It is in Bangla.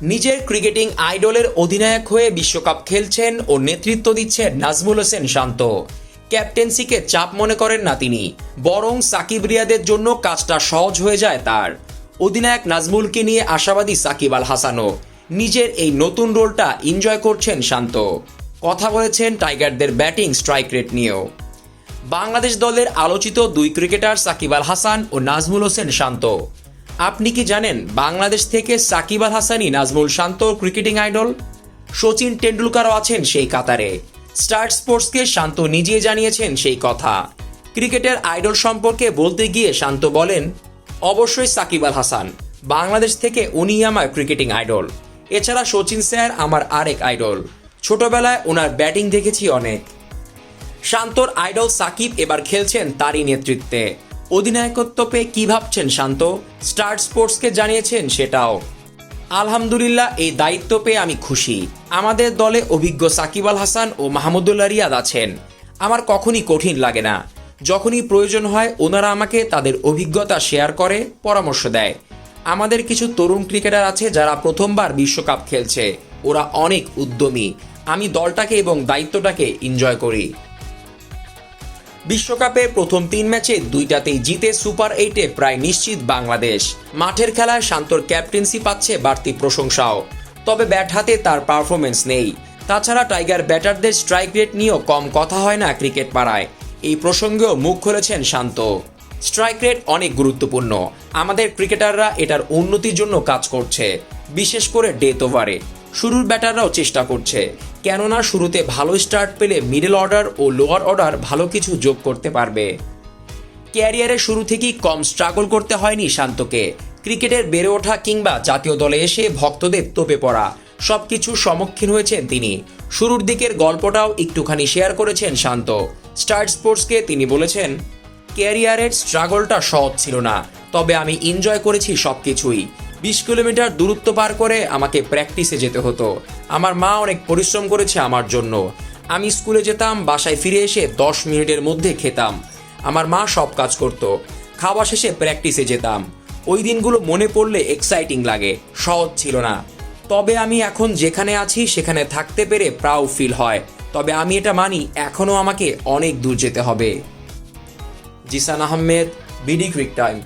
নিজের ক্রিকেটিং আইডলের অধিনায়ক হয়ে বিশ্বকাপ খেলছেন ও নেতৃত্ব দিচ্ছেন নাজমুল হোসেন শান্ত। ক্যাপ্টেন্সিকে চাপ মনে করেন না তিনি, বরং সাকিব রিয়াদের জন্য কাজটা সহজ হয়ে যায় তার। অধিনায়ক নাজমুলকে নিয়ে আশাবাদী সাকিব আল হাসানও। নিজের এই নতুন রোলটা এনজয় করছেন শান্ত। কথা বলেছেন টাইগারদের ব্যাটিং স্ট্রাইক রেট নিয়েও। বাংলাদেশ দলের আলোচিত দুই ক্রিকেটার সাকিব আল হাসান ও নাজমুল হোসেন শান্ত। আপনি কি জানেন বাংলাদেশ থেকে সাকিব আল হাসানই নাজমুল শান্ত ক্রিকেটিং আইডল? সচিন টেন্ডুলকারও আছেন সেই কাতারে। স্টার স্পোর্টসকে শান্ত নিজেই জানিয়েছেন সেই কথা। ক্রিকেটের আইডল সম্পর্কে বলতে গিয়ে শান্ত বলেন, অবশ্যই সাকিব আল হাসান, বাংলাদেশ থেকে উনি আমার ক্রিকেটিং আইডল। এছাড়া সচিন স্যার আমার আরেক আইডল। ছোটবেলায় ওনার ব্যাটিং দেখেছি অনেক। শান্তর আইডল সাকিব এবার খেলছেন তারই নেতৃত্বে। অধিনায়কত্ব পেয়ে কি ভাবছেন শান্ত? স্টার স্পোর্টসকে জানিয়েছেন সেটাও। আলহামদুলিল্লাহ, এই দায়িত্ব পেয়ে আমি খুশি। আমাদের দলে অভিজ্ঞ সাকিব আল হাসান ও মাহমুদুল্লাহ রিয়াদ আছেন। আমার কখনই কঠিন লাগে না। যখনই প্রয়োজন হয়, ওনারা আমাকে তাদের অভিজ্ঞতা শেয়ার করে, পরামর্শ দেয়। আমাদের কিছু তরুণ ক্রিকেটার আছে যারা প্রথমবার বিশ্বকাপ খেলছে। ওরা অনেক উদ্যমী। আমি দলটাকে এবং দায়িত্বটাকে এনজয় করি। বিশ্বকাপের প্রথম তিন ম্যাচে দুইটাতেই জিতে সুপার এইটে প্রায় নিশ্চিত বাংলাদেশ। মাঠের খেলায় শান্তর ক্যাপ্টেন্সি পাচ্ছে বাড়তি প্রশংসাও। তবে ব্যাট হাতে তার পারফরমেন্স নেই। তাছাড়া টাইগার ব্যাটারদের স্ট্রাইক রেট নিয়েও কম কথা হয় না ক্রিকেট পাড়ায়। এই প্রসঙ্গেও মুখ খুলেছেন শান্ত। স্ট্রাইক রেট অনেক গুরুত্বপূর্ণ। আমাদের ক্রিকেটাররা এটার উন্নতির জন্য কাজ করছে, বিশেষ করে ডেথ ওভারে। শুরুর ব্যাটাররাও চেষ্টা করছে। কেননা শুরুতে ভালো স্টার্ট পেলে মিডল অর্ডার ও লোয়ার অর্ডার ভালো কিছু যোগ করতে পারবে। ক্যারিয়ারের শুরু থেকেই কম স্ট্রাগল করতে হয়নি শান্তকে। ক্রিকেটের বেড়ে ওঠা কিংবা জাতীয় দলে এসে ভক্তদের তোপে পড়া, সবকিছু সম্মুখীন হয়েছেন তিনি। শুরুর দিকের গল্পটাও একটুখানি শেয়ার করেছেন শান্ত। স্টার স্পোর্টসকে তিনি বলেছেন, ক্যারিয়ারের স্ট্রাগলটা সহজ ছিল না, তবে আমি এনজয় করেছি সবকিছুই। বিশ কিলোমিটার দূরত্ব পার করে আমাকে প্র্যাকটিসে যেতে হতো। আমার মা অনেক পরিশ্রম করেছে আমার জন্য। আমি স্কুলে যেতাম, বাসায় ফিরে এসে দশ মিনিটের মধ্যে খেতাম। আমার মা সব কাজ করত। খাওয়া শেষে প্র্যাকটিসে যেতাম। ওই দিনগুলো মনে পড়লে এক্সাইটিং লাগে, সহজ ছিল না। তবে আমি এখন যেখানে আছি, সেখানে থাকতে পেরে প্রাউড ফিল হয়। তবে আমি এটা মানি, এখনও আমাকে অনেক দূর যেতে হবে। Jisan Ahmed, BD crick time.